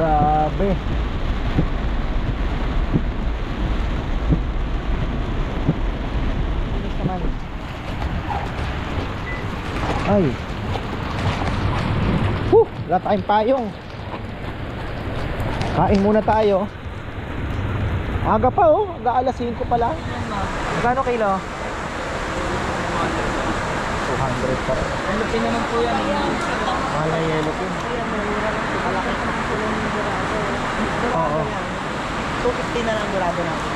Grabe. Ay. Huh, wala tayong payong. Kain muna tayo. Aga pa oh, aga alas 5 pa lang. Magkano kilo? 200 pa rin. Ano pin naman po yan? Mahal na yellow pin. Malaki pa po yung burado. Oo. 250 na lang burado natin.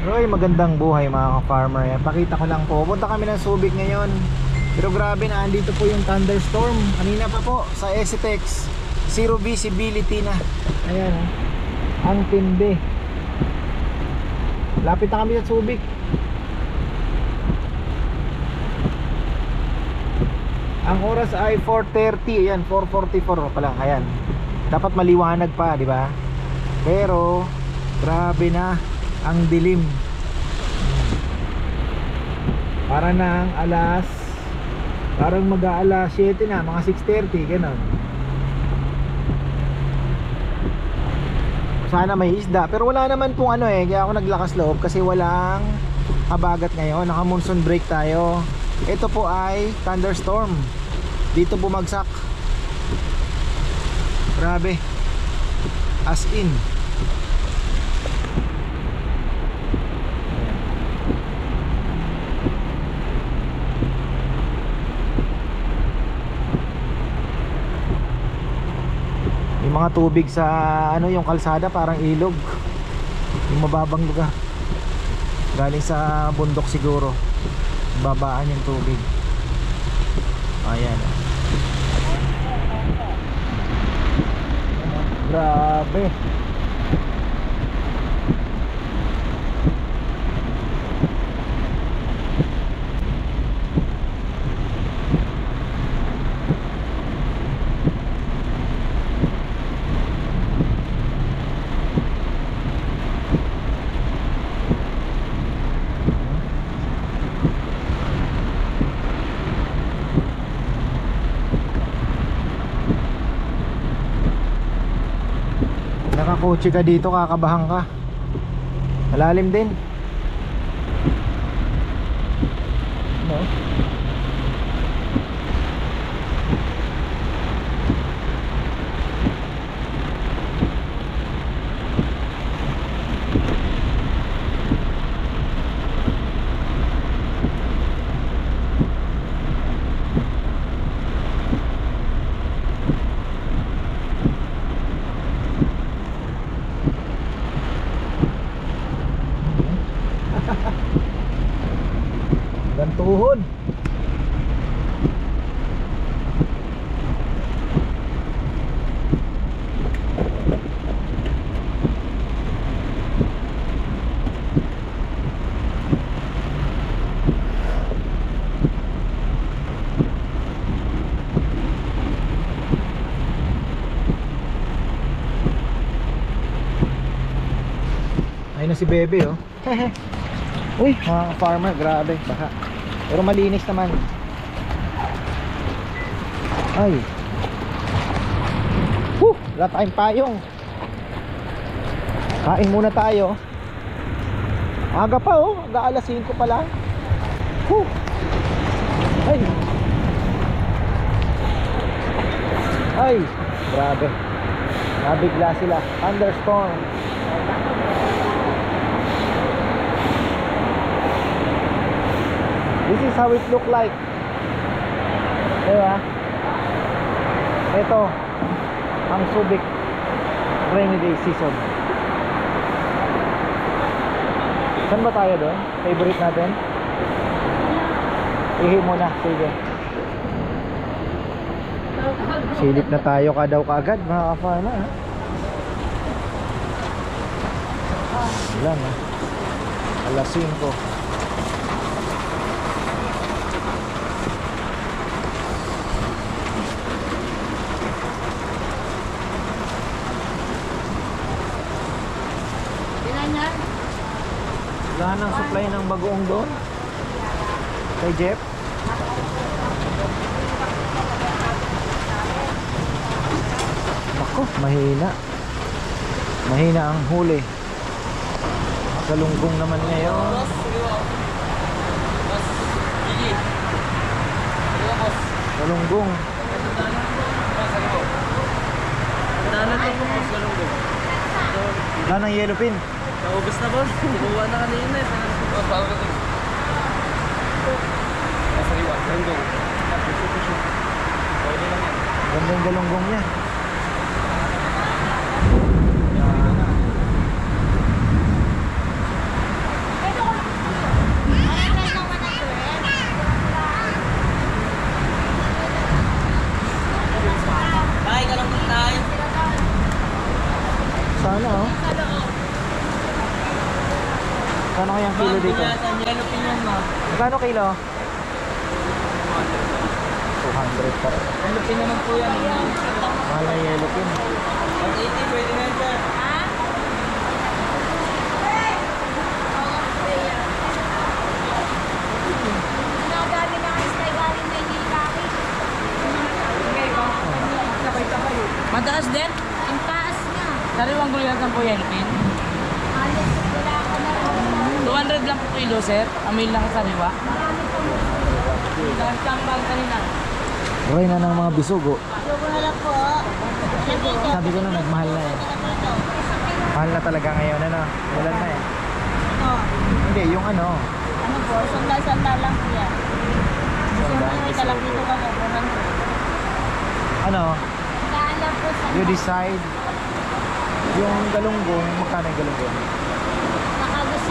Roy, magandang buhay mga ka-farmer. Pakita ko lang po. Punta kami ng Subic ngayon. Pero grabe na, andito po yung thunderstorm. Kanina pa po sa Esitex. Zero visibility na. Ayan. oh. Ang tindi. Lapit na kami sa Subic. Ang oras ay 4.30. Ayan, 4.44 pa lang. Ayan. Dapat maliwanag pa, di ba? Pero, grabe na ang dilim. Para ang alas parang mag-aalas 7 na, mga 6.30, ganun. Sana may isda, pero wala naman pong ano eh, kaya ako naglakas loob kasi walang habagat ngayon, naka monsoon break tayo. Ito po ay thunderstorm. Dito bumagsak. Grabe. As in. Yung mga tubig sa ano yung kalsada parang ilog. Yung mababang lugar. Galing sa bundok siguro. Babaan yung tubig. Ayan. oh. Grabe. Nakakotse ka dito, kakabahan ka. Malalim din. No? Hanggang tuhod. Ayun na si Bebe oh. Uy, mga farmer, grabe, baka. Pero malinis naman. Ay. Huh, wala tayong payong. Kain muna tayo. Aga pa oh, aga alas 5 pa lang. Huh. Ay. Ay, grabe. Nabigla sila. Thunderstorm. This is how it look like. Diba? Ito, ang Subic rainy day season. Saan ba tayo doon? Favorite natin? Ihi muna, sige. Silip na tayo ka daw kaagad, mga ka-farmer. ha? Wala na. Alas 5. Nang supply ng bagoong doon. Kay Jeff. Ako, mahina. Mahina ang huli. Galunggong naman ngayon. Po. Wala ng yellow pin. Naubos na, boss. Kinuha na kanina. eh. Boss, bago na ito. Masariwa. Ganun. Ganda yung galunggong niya. Tay, ganun po tay. Sana oh. Kano kayang kilo dito? Yellow pin yan, ma. Magkano kilo? 200 pa rin. Yellow pin naman po yan. Mahal na yellow pin. 180, pwede na yan, sir. Mataas din? Ang taas nga. Sariwang gulatan po yellow pin. Halos wala ka na rin. 200 lang po kilo, sir. Amil lang sa sariwa. Marami pa mo. Dahil tambal kanina. Okay na ng mga bisugo. Sugo na lang po. Sabi ko. Na nagmahal na eh. Mahal na talaga ngayon ano. Wala na eh. Ano? Hindi, yung ano. Ano po? Sandal-sandal lang po yan. Gusto mo may kalakito ka mo. Ano, Kaalam po sa you decide. Yung galunggong, magkano yung galunggong?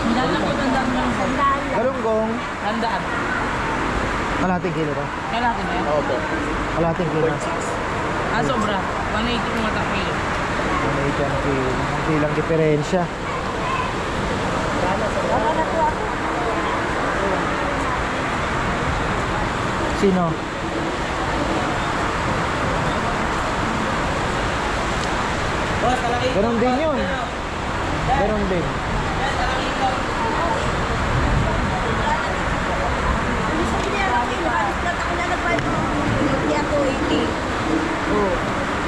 Po, sandal lang. Sandal lang. Galunggong, Tandaan. kalating kilo to. Kaya natin yan. Opo. Kalating kilo. Ah, sobra. 180 kung matang kilo. Ano ito ang kilo? Ang kilang diferensya. Na. Sino? Boss, kalaki. Ganon din yun. Ganon din. Hindi ako 80.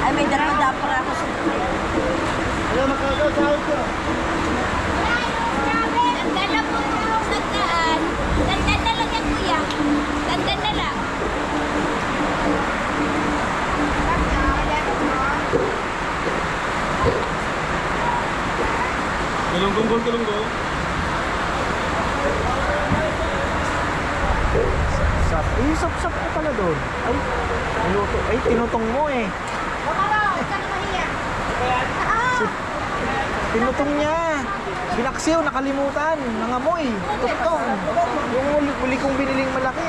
Ay, may dapat para ako sa Ganda na po sa daan. Ganda na lang yan, kuya. Ganda na lang. Galunggong, bol, galunggong. Sap. Eh, sap-sap ko pala doon. Ay, niluto. Ay, tinutong mo eh. Tinutong niya. Binaksiw, nakalimutan. Nangamoy. Tutong. Yung uli, uli kong biniling malaki.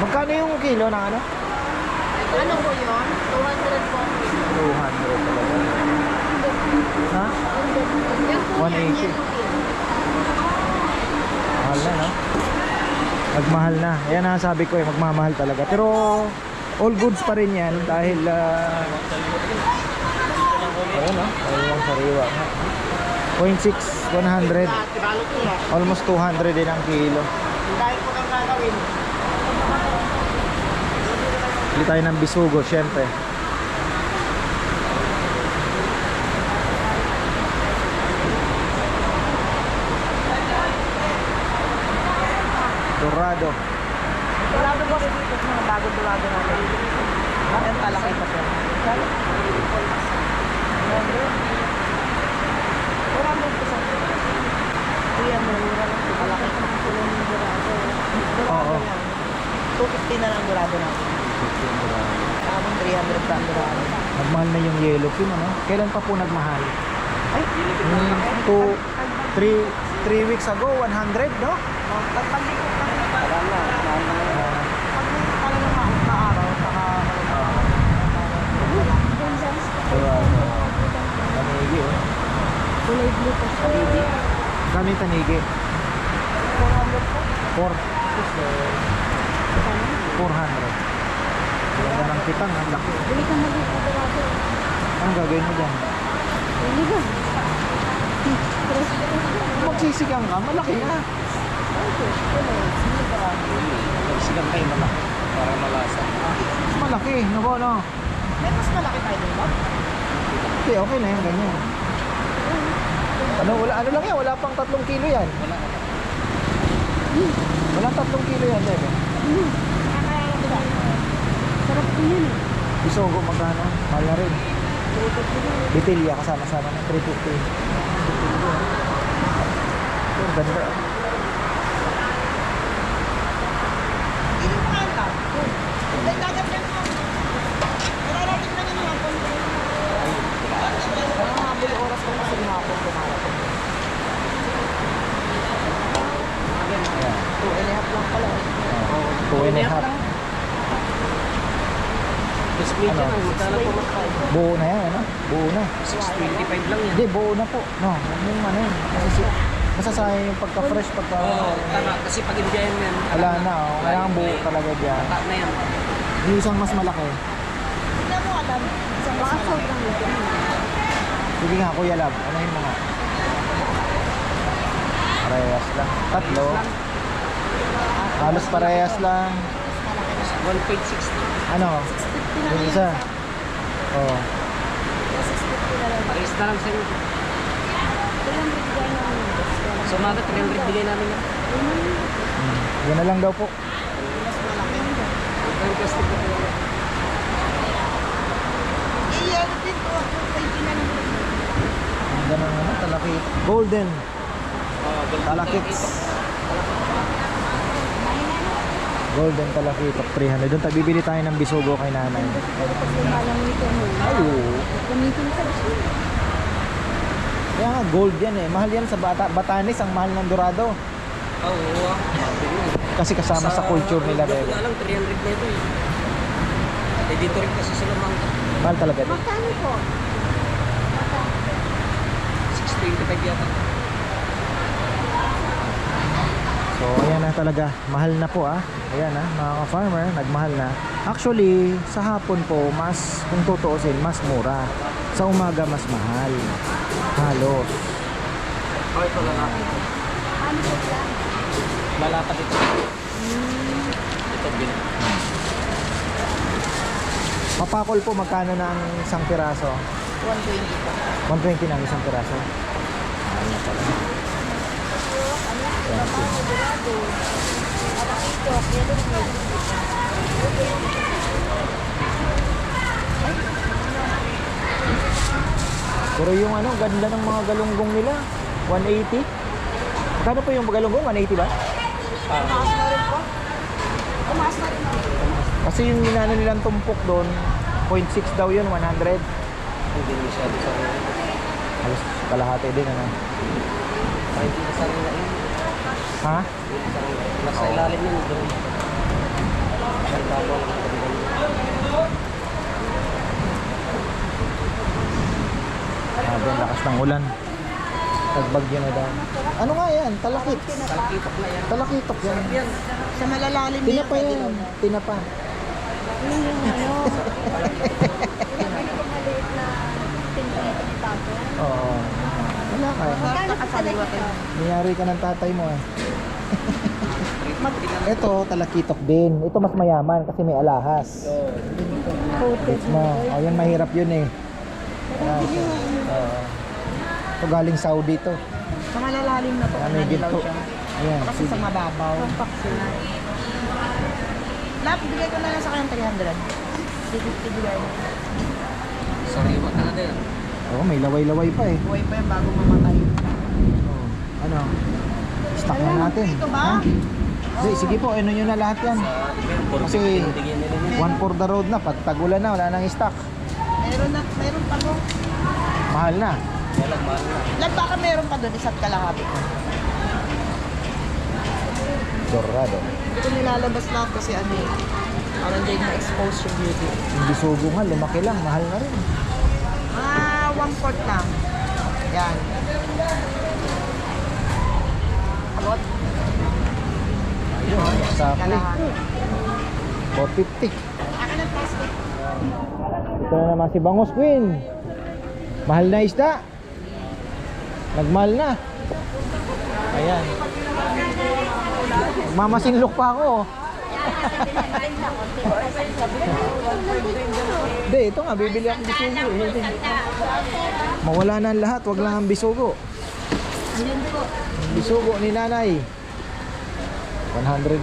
Magkano yung kilo ng ano? Ano po yun? 200 po. 200 talaga. Ha? Yan po 180. Mahal na, no? Magmahal na. Yan ang sabi ko eh, magmamahal talaga. Pero all goods pa rin yan dahil uh, ayun no, ayun yung sariwa. 0.6, 100. Almost 200 din ang kilo. Po. Bili tayo ng bisugo, syempre. Dorado. Dolado boss. Ito mga bago dolado natin. Yan talaki pa sir. Kuya, mura lang po. Malaki kulong ng dorado. Oo. 250 na lang dorado natin. Tamang 300 pa ang dorado. Nagmahal na yung yellow pin, ano? Kailan pa po nagmahal? Ay, Hmm, two, three, three weeks ago, 100, no? Pagpandikot lang. Wala na. Wala na. Ah, Pag may talagang ma- maaraw, saka Dorado. Tanigi, oh. Kulay blue po. Tanigi. Kano yung tanigi? 4. 400. Ganda ng pitang, ang laki. Bili ka dorado. Anong gagawin mo dyan? Bili ka. Magsisigang ka, malaki na. Magsigang kayo malaki para malasa. Mas malaki, nako no. May mas malaki tayo doon ba? Okay, okay na yan, ganyan. Ano, wala, ano lang yan, wala pang tatlong kilo yan. Wala. Wala tatlong kilo yan, Bebe. Sarap po yun eh. Bisogo magkano? Mahal na rin. Bitilya kasama-sama na 350. Oh, ang ganda. Hindi mo nga lang. Hindi dagat lang mo. Kararating na nila kung Parang habol oras ko kasi hapon kumarating. Ayan. Two and a half lang pala. Oh, two and a half. Tapos Ano? lang. Magkano po mas Buo na yan, ano? Buo na. 625 lang yan. Hindi, buo na po. No, yung ano yun. Kasi masasayang yung pagka-fresh, pagka... Oo, tama. Kasi pag indiyan yan, Wala na, oh. Kailangan buo talaga dyan. Tata na yan. Yung isang mas malaki. Tingnan mo Adam. Isang mas malaki. Sige nga, Kuya Lab. Ano yung mga? Parehas lang. Tatlo. Halos parehas lang. 1.60. Ano? Yung isa. Oh. Pares na lang sa inyo. Sa umaga, 300 bigay namin yan. Hmm. Yan na lang daw po. Ang plastic na po. Tinanong. Ang ganun ano, talakit. Golden. Talakits. Golden talakitok 300. Doon tayo bibili tayo ng bisugo kay nanay. Ay, oo. Kaya nga gold yan eh. Mahal yan sa Bata Batanes, ang mahal ng Dorado. Oo. Kasi kasama sa, culture nila, Bebe. Nga lang, 300 na ito eh. Dito rin kasi sila mga Mahal talaga din. Magkano po? 625 yata. So, ayan na talaga. Mahal na po ah. Ayan ah, mga ka-farmer, nagmahal na. Actually, sa hapon po, mas, kung tutuusin, mas mura. Sa umaga, mas mahal. Halos. Oh, ito lang ako. Ano po lang? Malapad ito. Ito bin. Papakol po, magkano na ang isang piraso? 120 pa. 120 na ang isang piraso. Mahal na pala. Pero yung ano, ganda ng mga galunggong nila. 180. Magkano po yung galunggong? 180 ba? Tumaas na rin po. Tumaas na rin. Kasi yung ginano nilang tumpok doon, 0.6 daw yun, 100. Hindi masyado sa. Halos kalahati din, ano? Ay, hindi na sa akin na yun. Ha? Nasa ilalim yun. Doon. Ang. Ah, doon, lakas ng ulan. Tagbagyo na daw. Ano nga yan? Talakit. Talkitok na yan. Talakitok yan. Yan. Sa malalalim Tinapa yan. Tinapa. Ano? Oo. Ito? Nangyari ka ng tatay mo eh. Ito, talakitok din. Ito mas mayaman kasi may alahas. Coated mo? O, yan mahirap yun eh. Ah, Oo. Ito galing Saudi to. Sa malalalim na to. May nanilaw ginto. siya. Ayan. Kasi sa mababaw. Lap, bigay ko na lang sa kanyang 300. 350 bigay na. Sariwa talaga yan. Oo, may laway-laway pa eh. Buhay pa yan bago mamatay. Oo. Ano? Stock na natin. Ito ba? Ha? Hindi, sige po, ano nyo na lahat yan. Kasi- 450 bigyan nila niya. One for the road na, pag tagulan na, wala nang stock. Meron na, meron pa to. Mahal na. Lang, mahal na. Lap, baka meron pa doon, isa't kalahati. Dorado. Hindi ko nilalabas lahat kasi ano eh. Parang dyan na-expose yung beauty. Yung bisugo nga, lumaki lang, mahal na rin. Ah, one fourth lang. Yan. Abot? Ayun, sakli. Kalahati. 450. Akin ang plastic. Ito na naman si Bangus Queen. Mahal na isda. Nagmahal na. Ayan. Mamasinlok pa ako. Hindi, ito nga, bibili akong bisugo. eh. Mawala na ang lahat, wag lang ang bisugo. Bisugo ni nanay. 100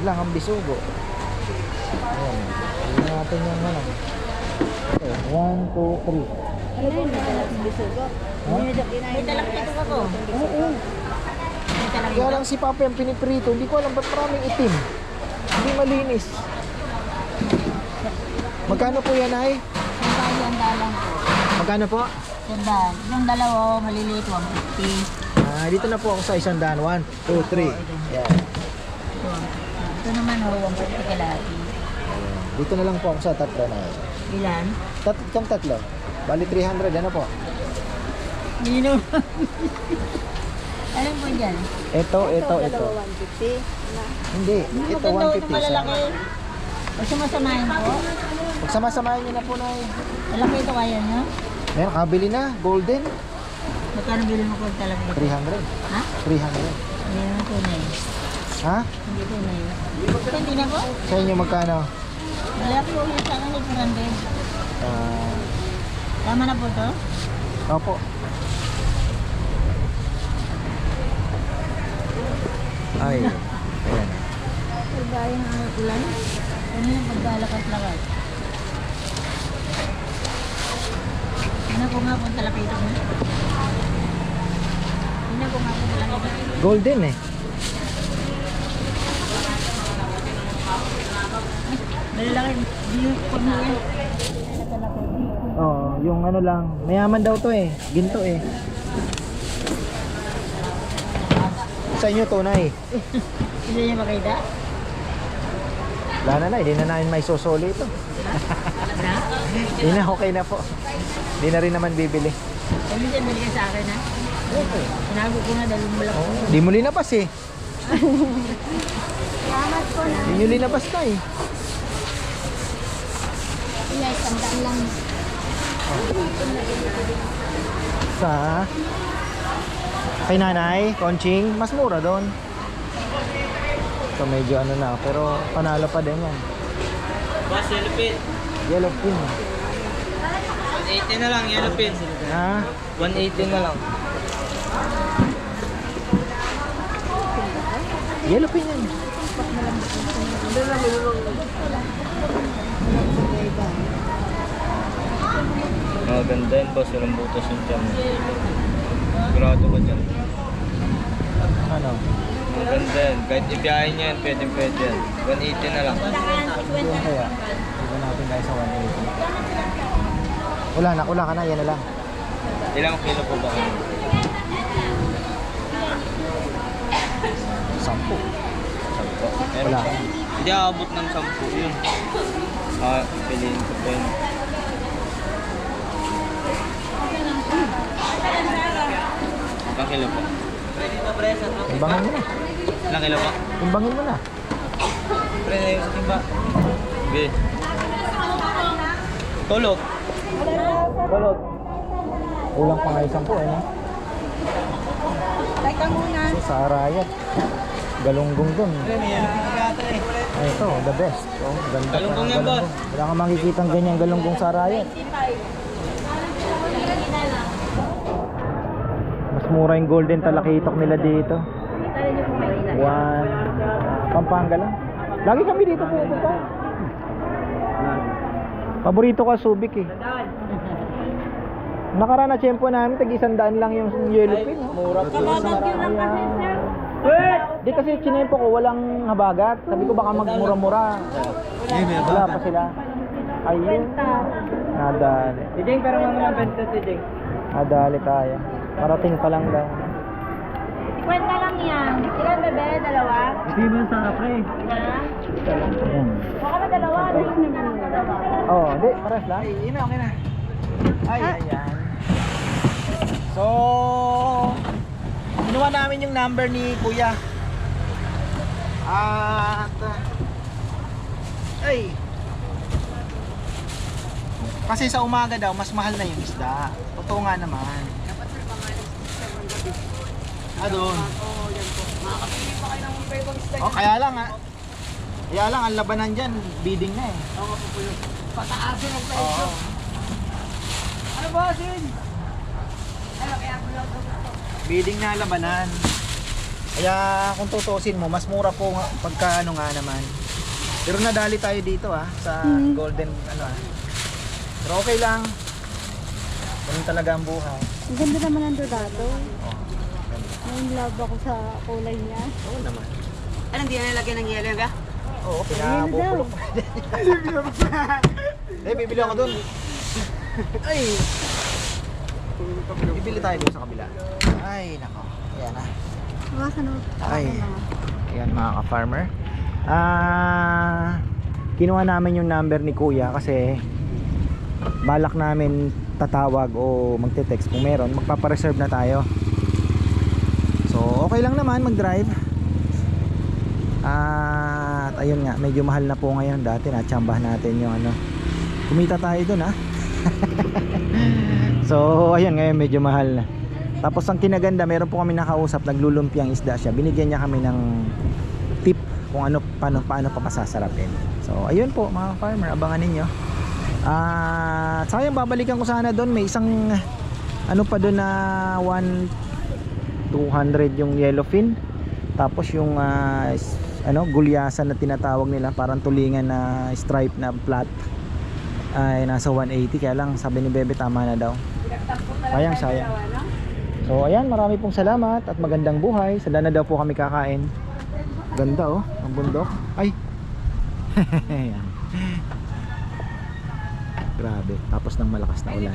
lang ang bisugo. Ayan. Tingnan natin yung ano. Okay, 1, 2, 3. Ano yun? May talagang bisugo. May talagang ito ako. Oo. Kaya lang si Papa yung piniprito, hindi ko alam ba't maraming itim. Hindi malinis. Magkano po yan ay? Sandaan yung dalang po. Magkano po? Sandaan. Yung dalawa, maliliit, 150. Ah, dito na po ako sa isang daan. 1, 2, 3. Yan. Ito naman ho, 150 kalahati. Dito na lang po ako sa tatlo na yan. Ilan? Tat kang tatlo. Bali 300, ano po? Nino. Alam po dyan? Ito, ito, ito. 150. Hindi, ito Maganda ito 150 isa. malalaki. O sumasamahin po. Pagsama-samahin niyo na po na Malaki ito kaya nyo? Meron, kabili na, golden. Magkano bilhin mo ko talaga ito? 300. Ha? 300. Hindi naman tunay. Ha? Hindi tunay. Hindi na po? Sa inyo magkano? Malaki po yun sa akin, 800. Ah, Tama na po to? opo. Ay, ayan. Pagbayang ang ulan. Ano yung paggalakas-lakas? Ano ko nga po talapito mo? Ano ko nga po talapito Golden eh. Malalaki. Di pag mo yan. Oo, yung ano lang. Mayaman daw to eh. Ginto eh. Sa inyo tunay. Hindi niya makita? Wala na na, hindi na namin may susuli ito. Hindi na, okay na po. Hindi na rin naman bibili. Sabi siya, bili ka sa akin ha? Sinabi ko na dalawang malaki. Hindi mo linabas eh. Salamat po na. Hindi nyo linabas na eh. Iya, tandaan lang. Sa kay nanay, Conching, mas mura doon. So medyo ano na, pero panalo pa din yan. Boss, yellow pin. Yellow pin. 180 na lang, yellow pin. Ha? 180 na lang. Yellow pin yan. Mga ganda yun, boss. Walang butas yung dyan. Sigurado ka dyan. Ano? Mga ganda yan. Kahit ibiyahin niya yan, pwede pwede yan. 180 na lang. Kaya. Iba natin guys sa 180. Wala na, wala ka na, yan na lang. Ilang kilo po ba kayo? Sampu. Sampo. Meron Wala. Hindi aabot ng 10 yun. Ah, piliin ko pa yun. Ilang kilo po? Timbangin mo na. Ilang kilo po? Timbangin mo na. Pre, yung sa timba. Sige. Tulog. Tulog. Kulang pa nga isang po eh. No? Teka muna. So, sa Arayat. Galunggong dun. Ay, ito, the best. Oh, ganda Galunggong ng yan, boss. Wala kang makikita ganyan galunggong sa Arayat. Mas mura yung golden talakitok nila dito. One. Pampanga lang. Lagi kami dito pupunta. Paborito ko subic eh. Nakaraan na tiyempo namin, tag isandaan lang yung yellow pin. Mura po. Di kasi chinempo ko walang habagat. Sabi ko baka magmura-mura. Wala pa sila. Ayun. Nadali. Tijeng, pero mga naman bento, Tijeng. Nadali tayo. Parating pa lang daw. Kwenta lang yan. Ilan bebe? Dalawa? Hindi mo sa kapre. Ayan. Baka ba dalawa? Lang dalawa. Oh, di, pares lang. Ay, na, okay na. Ay, ayan. So, kinuha namin yung number ni Kuya. At, ay, kasi sa umaga daw, mas mahal na yung isda. Totoo nga naman. Ah, doon. Makakapili pa kayo ng ibang isda Oh, kaya lang ah. Kaya lang ang labanan diyan, bidding na eh. Pataasin ang presyo. Oo. Ano ba, Sin? Ano, kaya ako lang ito. Bidding na labanan. Kaya kung tutusin mo, mas mura po nga- pagka ano nga naman. Pero nadali tayo dito ah, sa golden ano ah. Pero okay lang. Ganun talaga ang buhay. Ang ganda naman ang Dorado. Oh, May love ako sa kulay niya. Oo naman. Ano, hindi na nilagyan ng yelo yung ga? Oo, pinabubulok pa. Eh, bibili ako dun. Ay! Bibili tayo dun sa kabila. Ay, nako. Ayan na. Hawakan mo. Ay. Ayan mga ka-farmer. Ah, kinuha namin yung number ni Kuya kasi balak namin tatawag o magte-text kung meron, magpapareserve na tayo. Okay lang naman mag-drive. At ayun nga, medyo mahal na po ngayon. Dati natsambahan natin yung ano. Kumita tayo dun ha. so, ayun ngayon medyo mahal na. Tapos ang kinaganda, meron po kami nakausap, naglulumpiang isda siya. Binigyan niya kami ng tip kung ano paano paano pa pasasarapin. So, ayun po mga farmer, abangan ninyo. Ah, sayang babalikan ko sana doon, may isang ano pa doon na 1 200 yung yellowfin. Tapos yung s- ano, gulyasan na tinatawag nila, parang tulingan na stripe na flat ay nasa 180 kaya lang sabi ni Bebe tama na daw. Sayang, sayang. So ayan, marami pong salamat at magandang buhay. Sa dana daw po kami kakain. Ganda oh, ang bundok. Ay. Grabe, tapos ng malakas na ulan.